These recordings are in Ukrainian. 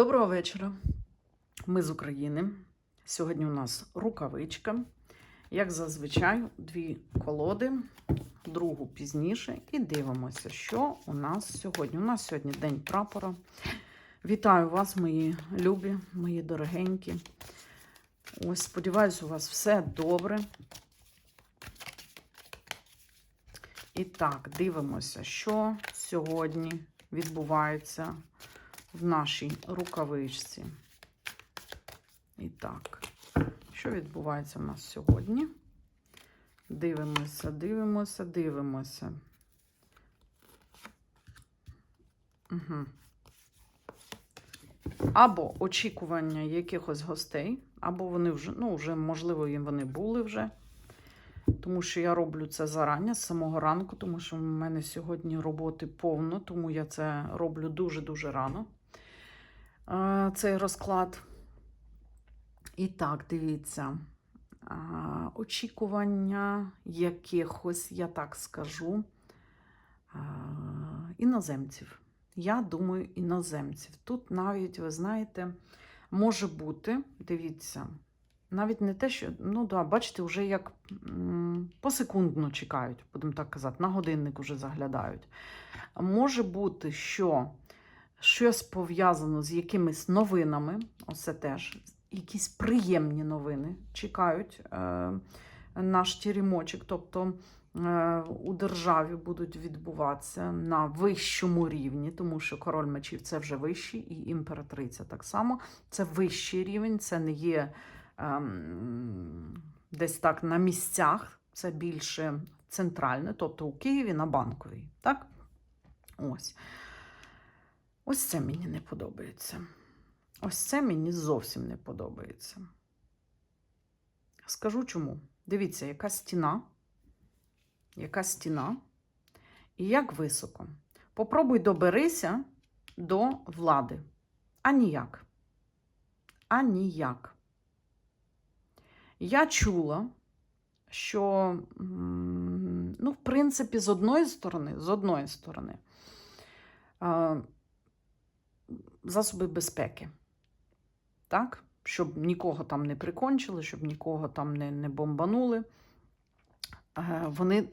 Доброго вечора. Ми з України. Сьогодні у нас рукавичка. Як зазвичай, дві колоди, другу пізніше. І дивимося, що у нас сьогодні. У нас сьогодні День прапора. Вітаю вас, мої любі, мої дорогенькі. Ось, сподіваюся, у вас все добре. І так, дивимося, що сьогодні відбувається в нашій рукавичці. І так, що відбувається в нас сьогодні? Дивимося, дивимося, дивимося. Угу. Або очікування якихось гостей, або вони вже, ну, вже, можливо, їм вони були вже. Тому що я роблю це зарання з самого ранку, тому що в мене сьогодні роботи повно, тому я це роблю дуже-дуже рано. Е, Цей розклад. І так, дивіться, очікування якихось, я так скажу, іноземців. Я думаю, іноземців. Тут навіть, ви знаєте, може бути, дивіться, навіть не те, що, ну да, бачите, вже як посекундно чекають, будемо так казати, на годинник вже заглядають. Може бути, що щось пов'язано з якимись новинами, оце теж, якісь приємні новини чекають е, наш тірімочок, тобто е, у державі будуть відбуватися на вищому рівні, тому що король мечів це вже вищий, і імператриця так само. Це вищий рівень, це не є ем, десь так на місцях, це більше центральне, тобто у Києві на банковій. Так? Ось. Ось це мені не подобається. Ось це мені зовсім не подобається. Скажу чому. Дивіться, яка стіна, яка стіна, і як високо. Попробуй доберися до влади. А ніяк. А ніяк. Я чула, що, ну, в принципі, з одної сторони, з одної сторони, засоби безпеки. Так? Щоб нікого там не прикончили, щоб нікого там не, не бомбанули. Е, Вони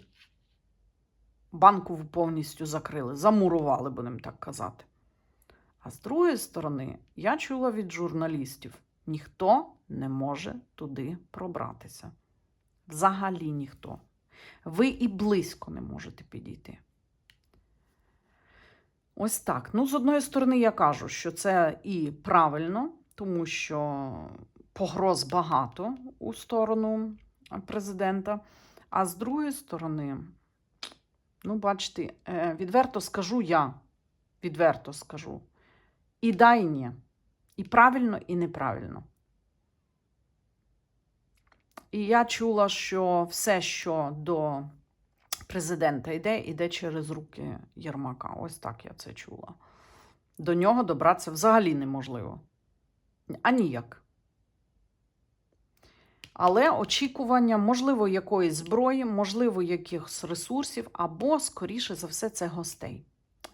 банку повністю закрили, замурували, будемо так казати. А з другої сторони, я чула від журналістів: ніхто не може туди пробратися. Взагалі ніхто. Ви і близько не можете підійти. Ось так. Ну, з одної сторони, я кажу, що це і правильно, тому що погроз багато у сторону президента. А з другої сторони, ну, бачите, е, відверто скажу я, відверто скажу. І да, і ні. І правильно, і неправильно. І я чула, що все, що до президента йде, йде через руки Єрмака. Ось так я це чула. До нього добратися взагалі неможливо. А ніяк. Але очікування, можливо, якоїсь зброї, можливо, якихось ресурсів, або, скоріше за все, це гостей.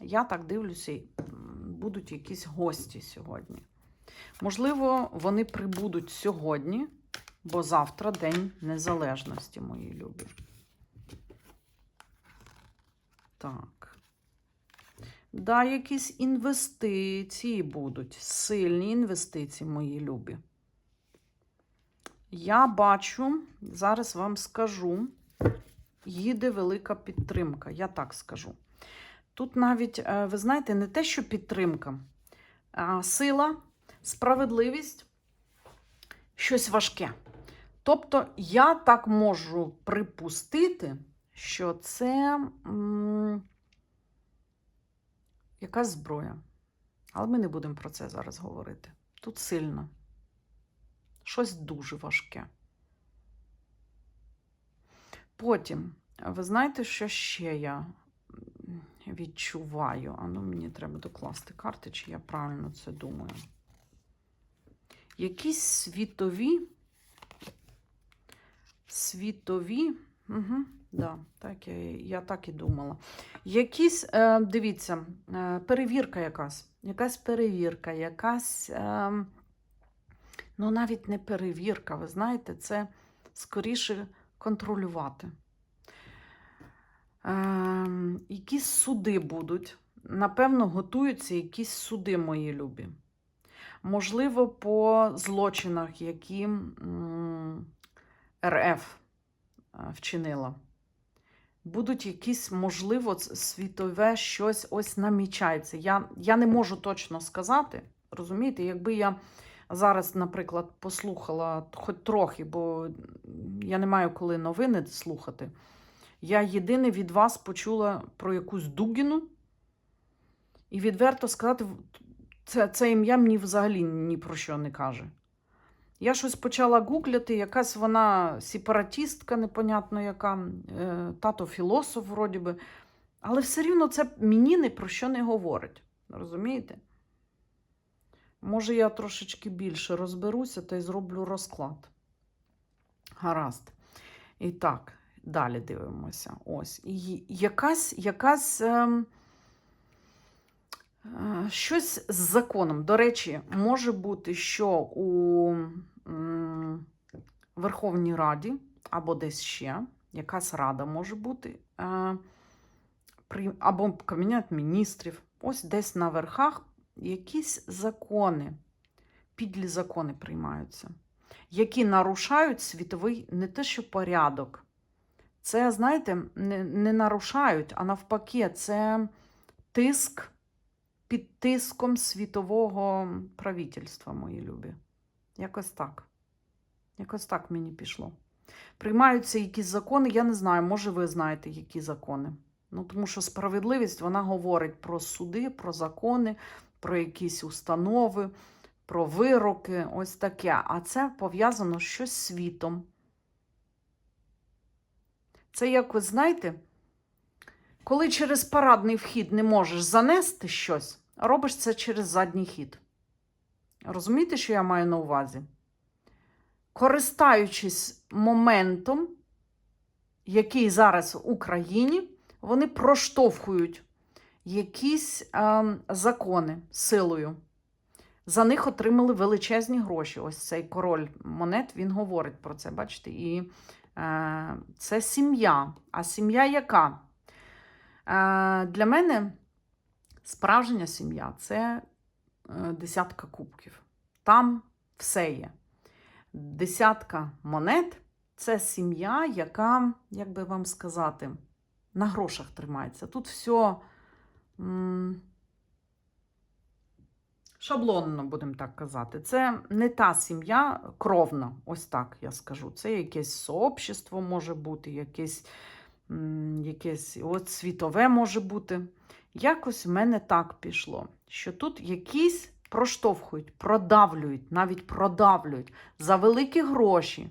Я так дивлюся, будуть якісь гості сьогодні. Можливо, вони прибудуть сьогодні, бо завтра День Незалежності, мої любі. Так. Да, якісь інвестиції будуть. Сильні інвестиції, мої любі. Я бачу, зараз вам скажу, їде велика підтримка, я так скажу. Тут навіть, е, ви знаєте, не те, що підтримка, а сила, справедливість, щось важке. Тобто, я так можу припустити, що це якась зброя. Але ми не будемо про це зараз говорити. Тут сильно. Щось дуже важке. Потім, ви знаєте, що ще я відчуваю? А ну, мені треба докласти карти, чи я правильно це думаю. Якісь світові, світові, угу, Да, так я, я так і думала. Якісь, е, дивіться, е, перевірка якась. Якась перевірка, якась. Е, ну, навіть не перевірка, ви знаєте, це скоріше контролювати. Е, якісь суди будуть. Напевно, готуються якісь суди, мої любі. Можливо, по злочинах, які м, РФ е, вчинила. Будуть якісь, можливо, світове щось ось намічається. Я, я не можу точно сказати. Розумієте, якби я зараз, наприклад, послухала хоч трохи, бо я не маю коли новини слухати. Я єдине від вас почула про якусь Дугіну. І відверто сказати, це, це ім'я мені взагалі ні про що не каже. Я щось почала гугляти, якась вона сепаратістка, непонятно яка, е, тато філософ, вроді би. Але все рівно це мені ні про що не говорить. Розумієте? Може, я трошечки більше розберуся та й зроблю розклад. Гаразд. І так, далі дивимося. Ось. І якась, якась. ем, Е, Щось з законом. До речі, може бути, що у Верховній Раді або десь ще якась рада може бути, е, або Кабінет міністрів, ось десь на верхах якісь закони, підлі закони приймаються, які нарушають світовий не те, що порядок. Це, знаєте, не, не нарушають, а навпаки, це тиск під тиском світового правительства, мої любі. Якось так. Якось так мені пішло. Приймаються якісь закони, я не знаю, може, ви знаєте, які закони. Ну, тому що справедливість вона говорить про суди, про закони, про якісь установи, про вироки, ось таке. А це пов'язано щось з світом. Це як ви знаєте, коли через парадний вхід не можеш занести щось, робиш це через задній хід. Розумієте, що я маю на увазі? Користаючись моментом, який зараз в Україні, вони проштовхують якісь ем, закони силою. За них отримали величезні гроші. Ось цей король монет, він говорить про це, бачите? І е, це сім'я. А сім'я яка? Е, для мене справжня сім'я це е, десятка кубків. Там все є. Десятка монет це сім'я, яка, як би вам сказати, на грошах тримається. Тут все шаблонно, будемо так казати. Це не та сім'я кровна, ось так я скажу. Це якесь сообщество може бути, якесь, якесь от світове може бути. Якось в мене так пішло, що тут якісь проштовхують, продавлюють, навіть продавлюють за великі гроші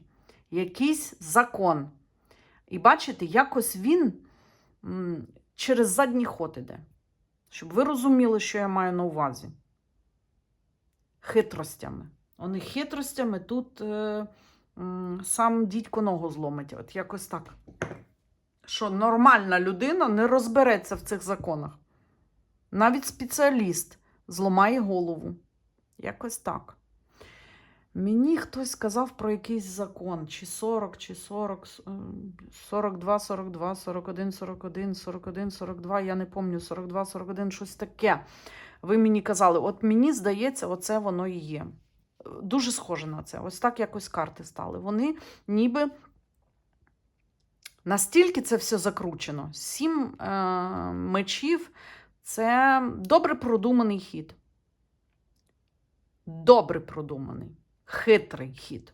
якийсь закон. І бачите, якось він через задній ход іде. Щоб ви розуміли, що я маю на увазі. Хитростями. Вони хитростями тут е, сам дідько ногу зломить. От якось так. Що нормальна людина не розбереться в цих законах. Навіть спеціаліст зламає голову. Якось так. Мені хтось сказав про якийсь закон, чи 40, чи 40, е, 42, 42, 41, 41, 41, 42, я не пам'ятаю, 42, 41, щось таке. Ви мені казали, от мені здається, оце воно і є. Дуже схоже на це. Ось так якось карти стали. Вони ніби настільки це все закручено. Сім е, мечів це добре продуманий хід. Добре продуманий, хитрий хід.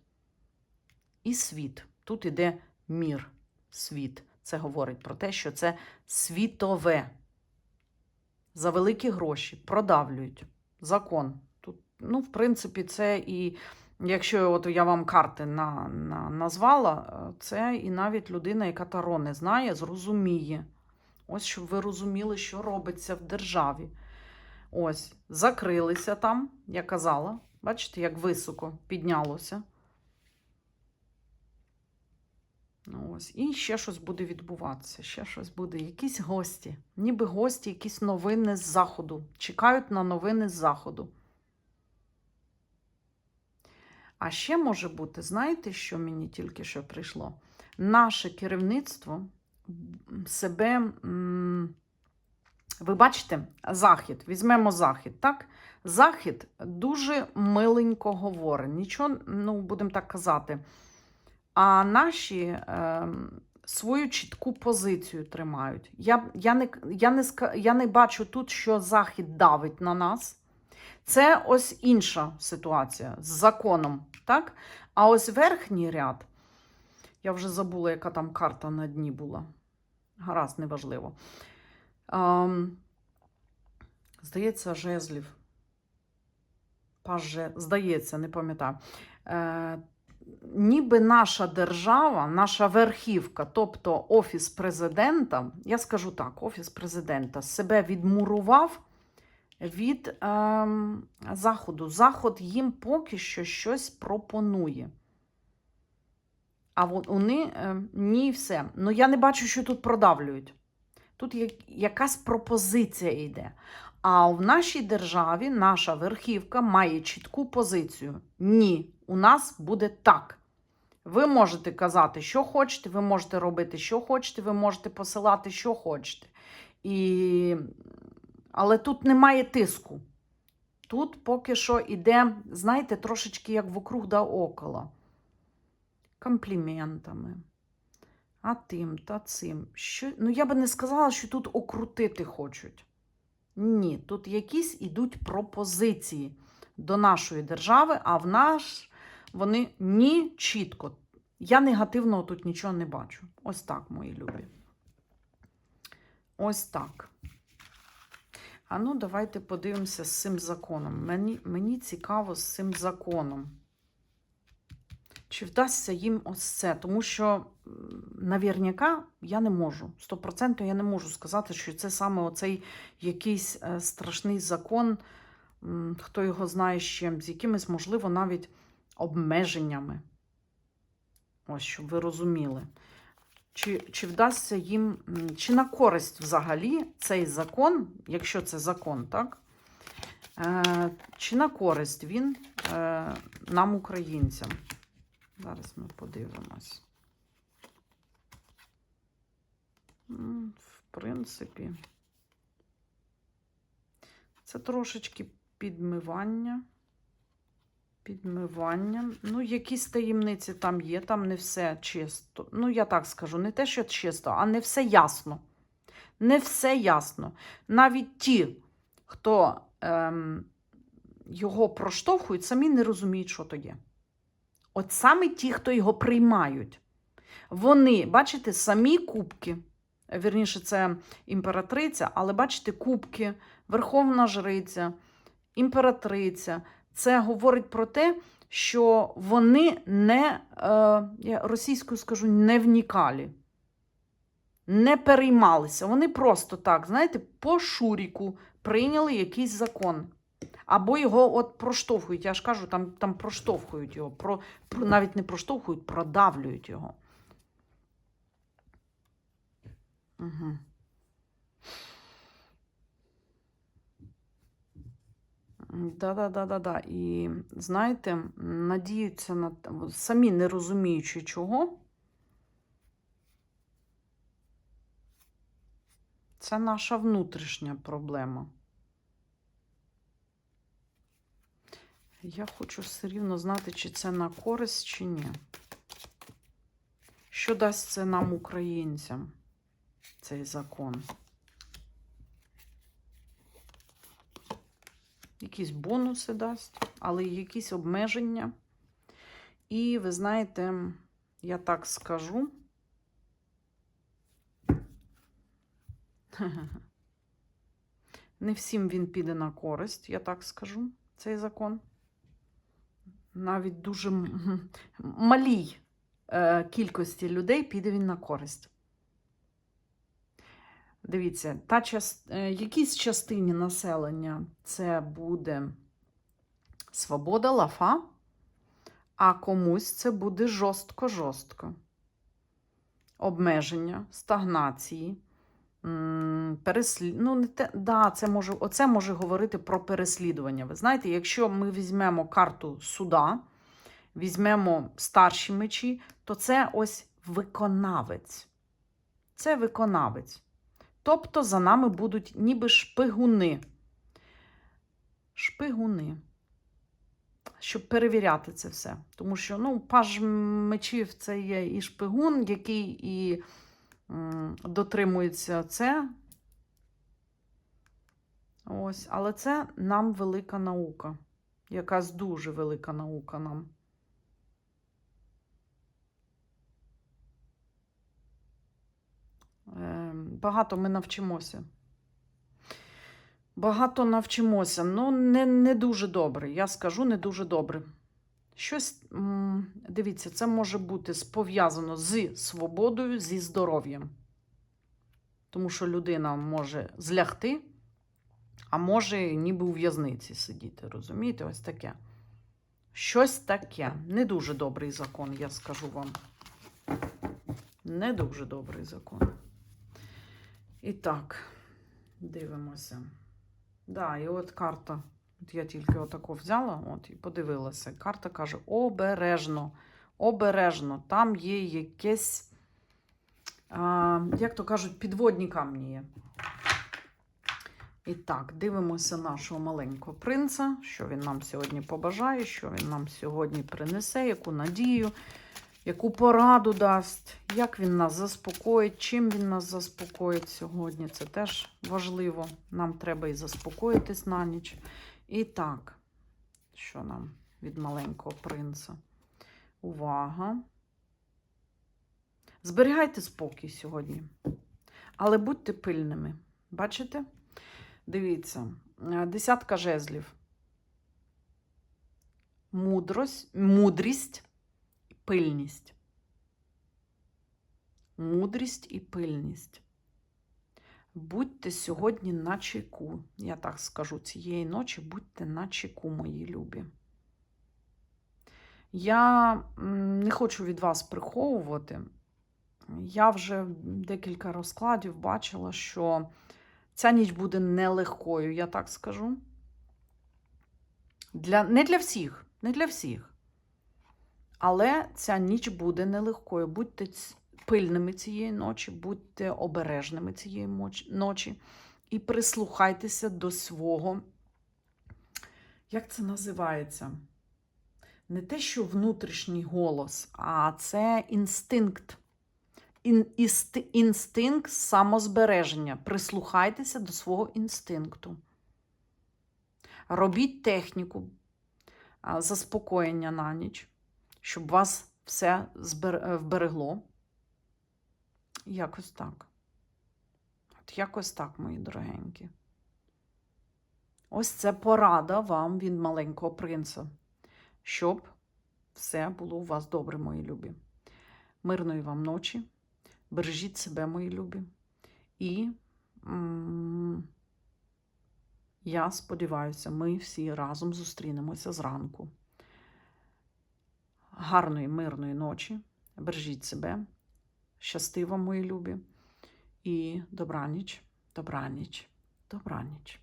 І світ. Тут іде мір, світ. Це говорить про те, що це світове. За великі гроші продавлюють закон. Тут, ну, в принципі, це і якщо от я вам карти на, на, назвала, е, це і навіть людина, яка таро не знає, зрозуміє. Ось щоб ви розуміли, що робиться в державі. Ось, закрилися там, я казала. Бачите, як високо піднялося. Ну, ось. І ще щось буде відбуватися, ще щось буде. Якісь гості, ніби гості, якісь новини з заходу. Чекають на новини з заходу. А ще може бути, знаєте, що мені тільки що прийшло? Наше керівництво себе. Ви бачите, захід, візьмемо захід, так? Захід дуже миленько говорить, нічого, ну, будемо так казати. А наші е, свою чітку позицію тримають. Я, я, не, я, не, я не бачу тут, що Захід давить на нас. Це ось інша ситуація з законом. так? А ось верхній ряд, я вже забула, яка там карта на дні була. Гаразд, неважливо. Ем, здається, жезлів. Паже, здається, не пам'ятаю. Е, ніби наша держава, наша верхівка, тобто Офіс президента, я скажу так, Офіс президента себе відмурував від ем, Заходу. Заход їм поки що щось пропонує. А вони е, ні, все. Ну я не бачу, що тут продавлюють. Тут як, якась пропозиція йде. А в нашій державі наша верхівка має чітку позицію. Ні, у нас буде так. Ви можете казати, що хочете, ви можете робити, що хочете, ви можете посилати, що хочете. І... Але тут немає тиску. Тут поки що йде, знаєте, трошечки як вокруг да около. Компліментами. А тим та цим. Що... Ну, я би не сказала, що тут окрутити хочуть. Ні, тут якісь ідуть пропозиції до нашої держави, а в наш вони ні чітко. Я негативного тут нічого не бачу. Ось так, мої любі. Ось так. А ну, давайте подивимося з цим законом. Мені, мені цікаво з цим законом. Чи вдасться їм ось це? Тому що, навірняка, я не можу. 100% я не можу сказати, що це саме оцей якийсь е, страшний закон, хто його знає з чим, з якимись, можливо, навіть обмеженнями. Ось, щоб ви розуміли. Чи, чи вдасться їм, чи на користь взагалі цей закон, якщо це закон, так? Е, чи на користь він е, нам, українцям? Зараз ми подивимось. В принципі, це трошечки підмивання. Підмивання. Ну, якісь таємниці там є, там не все чисто. Ну, я так скажу, не те, що чисто, а не все ясно. Не все ясно. Навіть ті, хто ем, його проштовхують, самі не розуміють, що то є. От саме ті, хто його приймають, вони, бачите, самі кубки, вірніше, це імператриця, але бачите, кубки, верховна жриця, імператриця. Це говорить про те, що вони не, е, я російською скажу, не внікалі, не переймалися. Вони просто так, знаєте, по шуріку прийняли якийсь закон. Або його от проштовхують. Я ж кажу, там, там проштовхують його, про, про, навіть не проштовхують, продавлюють його. Угу. Да-да-да-да-да. І знаєте, надіються на самі не розуміючи чого. Це наша внутрішня проблема. Я хочу все рівно знати, чи це на користь, чи ні. Що дасть це нам, українцям, цей закон? Якісь бонуси дасть, але якісь обмеження. І ви знаєте, я так скажу. Не всім він піде на користь, я так скажу, цей закон. Навіть дуже малій е, кількості людей піде він на користь. Дивіться, та час, е, якійсь частині населення це буде свобода, лафа, а комусь це буде жорстко-жорстко. обмеження, стагнації, переслід... ну, не те... да, це може... Оце може говорити про переслідування. Ви знаєте, якщо ми візьмемо карту суда, візьмемо старші мечі, то це ось виконавець. Це виконавець. Тобто за нами будуть ніби шпигуни. Шпигуни. Щоб перевіряти це все. Тому що ну, паж мечів це є і шпигун, який і дотримується це. Ось, але це нам велика наука. Якась дуже велика наука нам. Е, Багато ми навчимося. Багато навчимося. Ну, не, не дуже добре. Я скажу, не дуже добре. Щось, дивіться, це може бути пов'язано з свободою, зі здоров'ям. Тому що людина може злягти, а може ніби у в'язниці сидіти. Розумієте? Ось таке. Щось таке. Не дуже добрий закон, я скажу вам. Не дуже добрий закон. І так, дивимося. Да, і от карта. От я тільки отако взяла от, і подивилася. Карта каже: обережно, обережно. Там є якесь, а, як то кажуть, підводні камні є. І так, дивимося нашого маленького принца, що він нам сьогодні побажає, що він нам сьогодні принесе, яку надію, яку пораду дасть, як він нас заспокоїть, чим він нас заспокоїть сьогодні. Це теж важливо. Нам треба і заспокоїтись на ніч. І так, що нам від маленького принца? Увага. Зберігайте спокій сьогодні, але будьте пильними. Бачите? Дивіться, е, десятка жезлів. Мудрость, мудрість і пильність. Мудрість і пильність. Будьте сьогодні на чеку. Я так скажу, цієї ночі будьте на чеку, мої любі. Я не хочу від вас приховувати. Я вже декілька розкладів бачила, що ця ніч буде нелегкою, я так скажу. Для, не для всіх, не для всіх. Але ця ніч буде нелегкою. Будьте пильними цієї ночі, будьте обережними цієї ночі і прислухайтеся до свого. Як це називається? Не те, що внутрішній голос, а це інстинкт. Ін, істи- інстинкт самозбереження. Прислухайтеся до свого інстинкту. Робіть техніку заспокоєння на ніч, щоб вас все збер- вберегло. Якось так. От якось так, мої дорогенькі. Ось це порада вам від маленького принца, щоб все було у вас добре, мої любі. Мирної вам ночі. Бережіть себе, мої любі. І м, я сподіваюся, ми всі разом зустрінемося зранку. Гарної, мирної ночі. Бережіть себе. Щасти вам, мої любі. І добраніч, добраніч, добраніч.